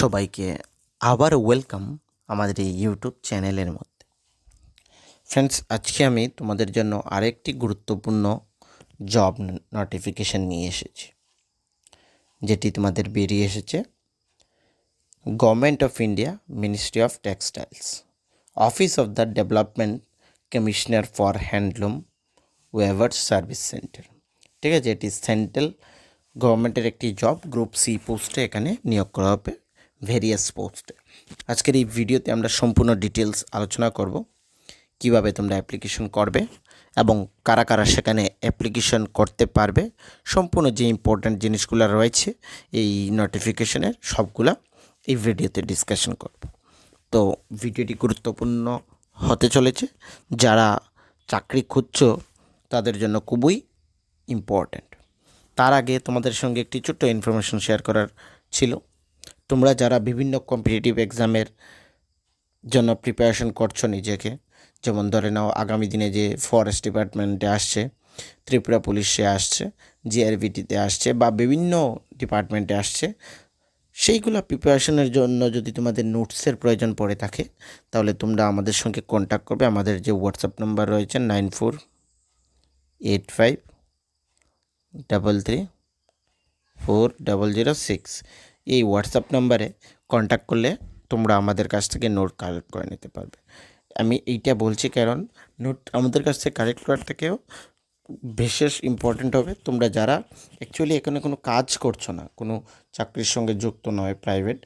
সবাইকে আবার ওয়েলকাম আমাদের এই ইউটিউব চ্যানেলের মধ্যে। ফ্রেন্ডস আজকে আমি তোমাদের জন্য আরেকটি গুরুত্বপূর্ণ জব নোটিফিকেশান নিয়ে এসেছি, যেটি তোমাদের বেরিয়ে এসেছে government of India ministry of textiles office of the development commissioner for handloom weavers service centre ঠিক আছে, এটি সেন্ট্রাল গভর্নমেন্টের একটি জব গ্রুপ সি পোস্টে এখানে নিয়োগ করা হবে। ভেরিয়াস পোস্টে আজকের এই ভিডিওতে আমরা সম্পূর্ণ ডিটেলস আলোচনা করব, কীভাবে তোমরা অ্যাপ্লিকেশন করবে এবং কারা কারা সেখানে অ্যাপ্লিকেশন করতে পারবে। সম্পূর্ণ যে ইম্পর্ট্যান্ট জিনিসগুলো রয়েছে এই নোটিফিকেশনের সবগুলা এই ভিডিওতে ডিসকাশন করব। তো ভিডিওটি গুরুত্বপূর্ণ হতে চলেছে। যারা চাকরি খুঁজছো, তাদের জন্য খুবই ইম্পর্ট্যান্ট তার আগে তোমাদের সঙ্গে একটি ছোট্ট ইনফরমেশন শেয়ার করার ছিল। তোমরা যারা বিভিন্ন কম্পিটিটিভ এক্সামের জন্য প্রিপারেশন করছ নিজেকে, যেমন ধরে নাও আগামী দিনে যে ফরেস্ট ডিপার্টমেন্টে আসছে, ত্রিপুরা পুলিশে আসছে জিআরবিটিতে আসছে বা বিভিন্ন ডিপার্টমেন্টে আসছে, সেইগুলো প্রিপারেশনের জন্য যদি তোমাদের নোটসের প্রয়োজন পড়ে থাকে, তাহলে তোমরা আমাদের সঙ্গে কন্ট্যাক্ট করবে। আমাদের যে হোয়াটসঅ্যাপ নাম্বার রয়েছে nine four eight five double three four double zero six এই হোয়াটসঅ্যাপ নাম্বারে কন্ট্যাক্ট করলে তোমরা আমাদের কাছ থেকে নোট কালেক্ট করে নিতে পারবে। আমি এইটা বলছি কারণ নোট আমাদের কাছ থেকে কালেক্ট করার থেকেও বিশেষ ইম্পর্ট্যান্ট হবে। তোমরা যারা অ্যাকচুয়ালি এখানে কোনো কাজ করছ না, কোনো চাকরির সঙ্গে যুক্ত নয় প্রাইভেট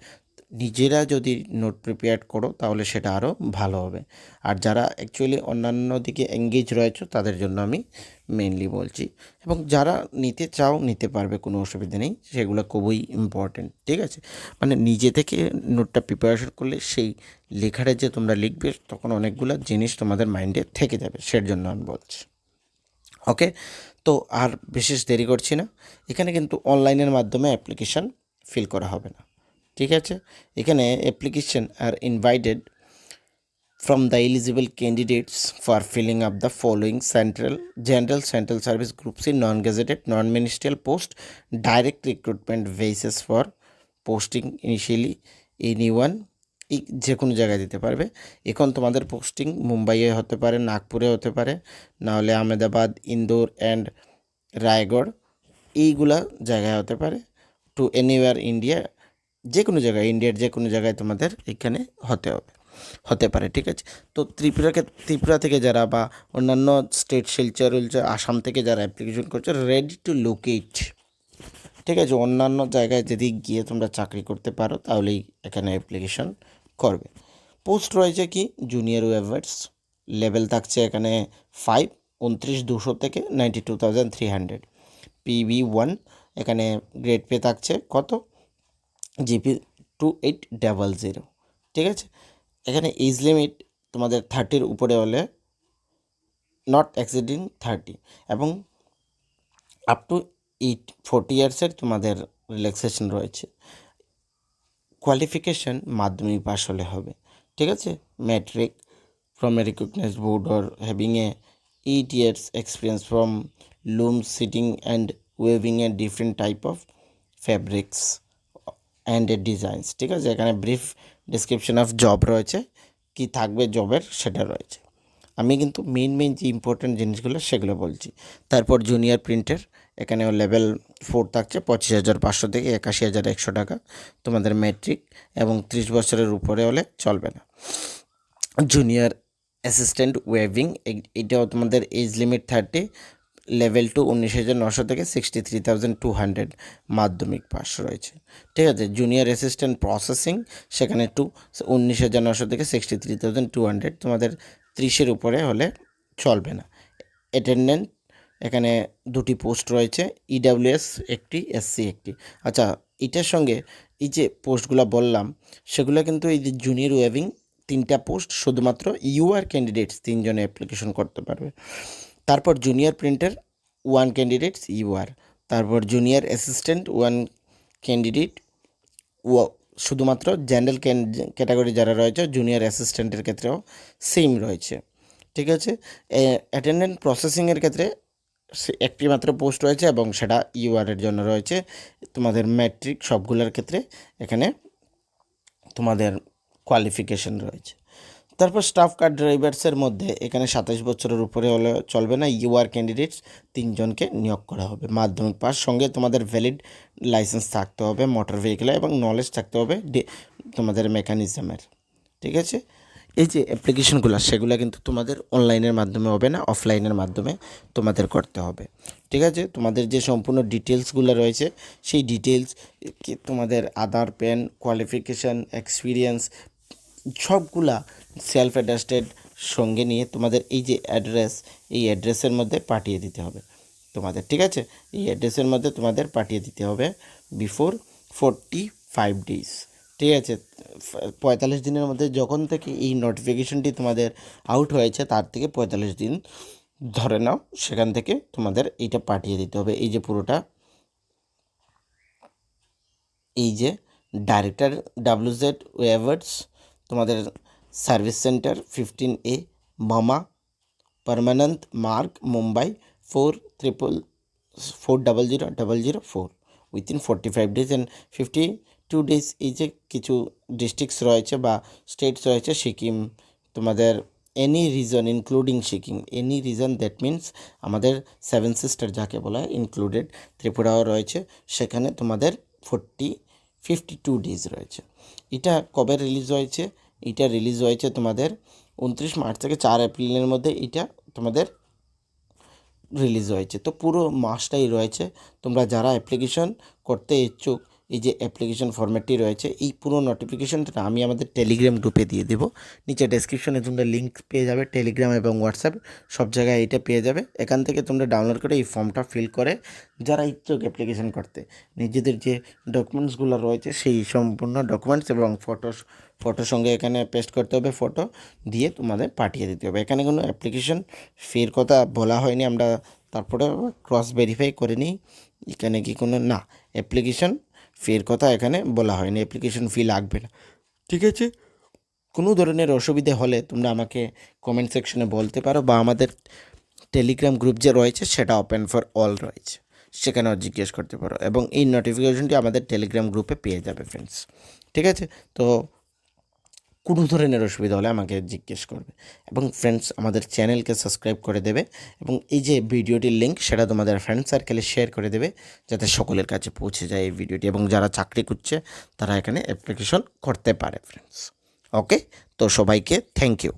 নিজেরা যদি নোট প্রিপেয়ার করো, তাহলে সেটা আরও ভালো হবে। আর যারা অ্যাকচুয়ালি অন্যান্য দিকে এঙ্গেজ রয়েছে, তাদের জন্য আমি মেনলি বলছি। এবং যারা নিতে চাও, নিতে পারবে, কোনো অসুবিধা নেই, সেগুলো খুবই ইম্পর্ট্যান্ট ঠিক আছে? মানে নিজে থেকে নোটটা প্রিপারেশন করলে সেই লেখাটা যে তোমরা লিখবে, তখন অনেকগুলো জিনিস তোমাদের মাইন্ডে থেকে যাবে সের জন্য আমি বলছি। ওকে তো আর বিশেষ দেরি করছি না। এখানে কিন্তু অনলাইনের মাধ্যমে অ্যাপ্লিকেশান ফিল করা হবে না। ঠিক আছে? এখানে application are invited from the eligible candidates for filling up the following central general central service groups in non gazetted non ministerial post direct recruitment basis for posting initially any one যে কোনো জায়গায় দিতে পারবে। এখন তোমাদের posting মুম্বাইয়ে হতে পারে, নাগপুরে হতে পারে, নাহলে আহমেদাবাদ, ইন্দোর অ্যান্ড রায়গড়, এইগুলা জায়গায় হতে পারে। টু এনিওয়ার ইন্ডিয়া যে কোনো জায়গায় ইন্ডিয়ার যে কোনো জায়গায় তোমাদের এখানে হতে হবে, হতে পারে, ঠিক আছে? তো ত্রিপুরাকে ত্রিপুরা থেকে যারা বা অন্যান্য স্টেট শিলচর আসাম থেকে যারা অ্যাপ্লিকেশন করছে রেডি টু লোকেট ঠিক আছে? অন্যান্য জায়গায় যদি গিয়ে তোমরা চাকরি করতে পারো, তাহলেই এখানে অ্যাপ্লিকেশন করবে। পোস্ট রয়েছে কি? জুনিয়র ওয়েভার্স লেভেল থাকছে এখানে ফাইভ উনত্রিশ, দুশো থেকে ninety two thousand three hundred PB one এখানে গ্রেড পে থাকছে কত? GP two eight double zero. ঠিক আছে? এখানে এজ লিমিট তোমাদের থার্টির উপরে হলে নট এক্সিডিং থার্টি এবং আপ টু এইট ফোর্টি ইয়ার্সের তোমাদের রিল্যাক্সেশন রয়েছে। কোয়ালিফিকেশন মাধ্যমিক পাস হলে হবে। ঠিক আছে? Matric from a recognise board or having a eight years experience from loom sitting and weaving a different type of fabrics and designs ঠিক আছে? এখানে ব্রিফ ডিসক্রিপশন অফ জব রয়েছে, কি থাকবে জবের সেটা রয়েছে। আমি কিন্তু মেন মেন যে ইম্পর্টেন্ট জিনিসগুলো সেগুলো বলছি। তারপর জুনিয়র প্রিন্টের এখানেও লেভেল ফোর থাকছে, পঁচিশ হাজার পাঁচশো থেকে একাশি হাজার একশো টাকা, তোমাদের ম্যাট্রিক এবং ত্রিশ বছরের উপরে হলে চলবে না। জুনিয়র অ্যাসিস্ট্যান্ট ওয়েভিং এটাও তোমাদের age limit thirty level two উনিশ হাজার নশো থেকে sixty three thousand two hundred মাধ্যমিক পাস রয়েছে। ঠিক আছে জুনিয়র অ্যাসিস্ট্যান্ট প্রসেসিং সেখানে টু উনিশ হাজার নশো থেকে sixty three thousand two hundred তোমাদের ত্রিশের উপরে হলে চলবে না। অ্যাটেন্ডেন্ট এখানে দুটি পোস্ট রয়েছে ইডাব্লিউএস একটি এসসি একটি। আচ্ছা এটার সঙ্গে এই যে পোস্টগুলো বললাম, সেগুলো কিন্তু এই যে জুনিয়র ওয়েভিং তিনটা পোস্ট শুধুমাত্র ইউআর ক্যান্ডিডেটস তিনজনে অ্যাপ্লিকেশন করতে পারবে। তারপর junior printer one candidates UR তারপর জুনিয়র অ্যাসিস্ট্যান্ট ওয়ান ক্যান্ডিডেট শুধুমাত্র জেনারেল ক্যাটাগরি যারা রয়েছে জুনিয়র অ্যাসিস্ট্যান্টের ক্ষেত্রেও সেম রয়েছে। ঠিক আছে? অ্যাটেন্ডেন্ট প্রসেসিংয়ের ক্ষেত্রে একটি মাত্র পোস্ট রয়েছে এবং সেটা ইউআরের জন্য রয়েছে। তোমাদের ম্যাট্রিক সবগুলোর ক্ষেত্রে এখানে তোমাদের কোয়ালিফিকেশন রয়েছে। তারপর স্টাফ কার ড্রাইভার্সের মধ্যে এখানে সাতাশ বছরের উপরে হলে চলবে না। ইউআর ক্যান্ডিডেটস তিনজনকে নিয়োগ করা হবে। মাধ্যমিক পাস সঙ্গে তোমাদের ভ্যালিড লাইসেন্স থাকতে হবে মোটর ভেহিকেল এবং নলেজ থাকতে হবে তোমাদের মেকানিজমের ঠিক আছে? এই যে অ্যাপ্লিকেশনগুলো সেগুলো কিন্তু তোমাদের অনলাইনের মাধ্যমে হবে না অফলাইনের মাধ্যমে তোমাদের করতে হবে। ঠিক আছে? তোমাদের যে সম্পূর্ণ ডিটেলসগুলো রয়েছে, সেই ডিটেলস তোমাদের আধার পেন কোয়ালিফিকেশান এক্সপিরিয়েন্স সবগুলা সেলফ অ্যাডাস্টেড সঙ্গে নিয়ে তোমাদের এই যে অ্যাড্রেস এই অ্যাড্রেসের মধ্যে পাঠিয়ে দিতে হবে। তোমাদের, ঠিক আছে? এই অ্যাড্রেসের মধ্যে তোমাদের পাঠিয়ে দিতে হবে বিফোর ফোরটি ফাইভ ডেজ ঠিক আছে? পঁয়তাল্লিশ দিনের মধ্যে যখন থেকে এই নোটিফিকেশনটি তোমাদের আউট হয়েছে, তার থেকে পঁয়তাল্লিশ দিন ধরে নাও, সেখান থেকে তোমাদের এইটা পাঠিয়ে দিতে হবে। এই যে পুরোটা, এই যে ডাইরেক্টর ডাব্লিউ জেড ওয়েভার্স তোমাদের service centre fifteen A, Mama, Parmanand Marg Mumbai, four triple, four double zero double zero four. Within forty five days and fifty two days এই যে কিছু ডিস্ট্রিক্টস রয়েছে বা স্টেটস রয়েছে, সিকিম, তোমাদের any reason including Sikkim any reason that means আমাদের seven sister যাকে বলা হয় ইনক্লুডেড ত্রিপুরাও রয়েছে। সেখানে তোমাদের ফোরটি ফিফটি টু ডেজ রয়েছে। এটা কবে রিলিজ হয়েছে? এটা রিলিজ হয়েছে তোমাদের উনত্রিশ মার্চ থেকে চার এপ্রিলের মধ্যে এটা তোমাদের রিলিজ হয়েছে। তো পুরো মাসটাই রয়েছে। তোমরা যারা অ্যাপ্লিকেশন করতে ইচ্ছুক এই যে অ্যাপ্লিকেশন ফরম্যাটটি রয়েছে, এই পুরো নোটিফিকেশনটা আমি আমাদের টেলিগ্রাম গ্রুপে দিয়ে দেবো। নিচে ডেসক্রিপশনে তোমরা লিঙ্ক পেয়ে যাবে টেলিগ্রাম এবং হোয়াটসঅ্যাপ সব জায়গায় এটা পেয়ে যাবে। এখান থেকে তোমরা ডাউনলোড করে এই ফর্মটা ফিল করে যারা ইচ্ছুক অ্যাপ্লিকেশন করতে। নিজেদের যে ডকুমেন্টসগুলো রয়েছে, সেই সম্পূর্ণ ডকুমেন্টস এবং ফটো ফটোর সঙ্গে এখানে পেস্ট করতে হবে ফটো দিয়ে তোমাদের পাঠিয়ে দিতে হবে। এখানে কোনো অ্যাপ্লিকেশন ফির কথা বলা হয়নি, আমরা তারপরে ক্রস ভেরিফাই করে নিই। এখানে কি কোনো না অ্যাপ্লিকেশন ফির কথা এখানে বলা হয়নি অ্যাপ্লিকেশন ফি লাগবে না। ঠিক আছে? কোনো ধরনের অসুবিধে হলে তোমরা আমাকে কমেন্ট সেকশনে বলতে পারো বা আমাদের টেলিগ্রাম গ্রুপ যে রয়েছে সেটা ওপেন ফর অল রয়েছে। সেখানেও জিজ্ঞেস করতে পারো এবং এই নোটিফিকেশনটি আমাদের টেলিগ্রাম গ্রুপে পেয়ে যাবে ফ্রেন্ডস ঠিক আছে? তো কোনো ধরনের অসুবিধা হলে আমাকে জিজ্ঞেস করবে। এবং ফ্রেন্ডস আমাদের চ্যানেলকে সাবস্ক্রাইব করে দেবে এবং এই যে ভিডিওটির লিঙ্ক সেটা তোমাদের ফ্রেন্ড সার্কেলে শেয়ার করে দেবে যাতে সকলের কাছে পৌঁছে যায় এই ভিডিওটি এবং যারা চাকরি করছে তারা এখানে অ্যাপ্লিকেশন করতে পারে ফ্রেন্ডস ওকে তো সবাইকে থ্যাংক ইউ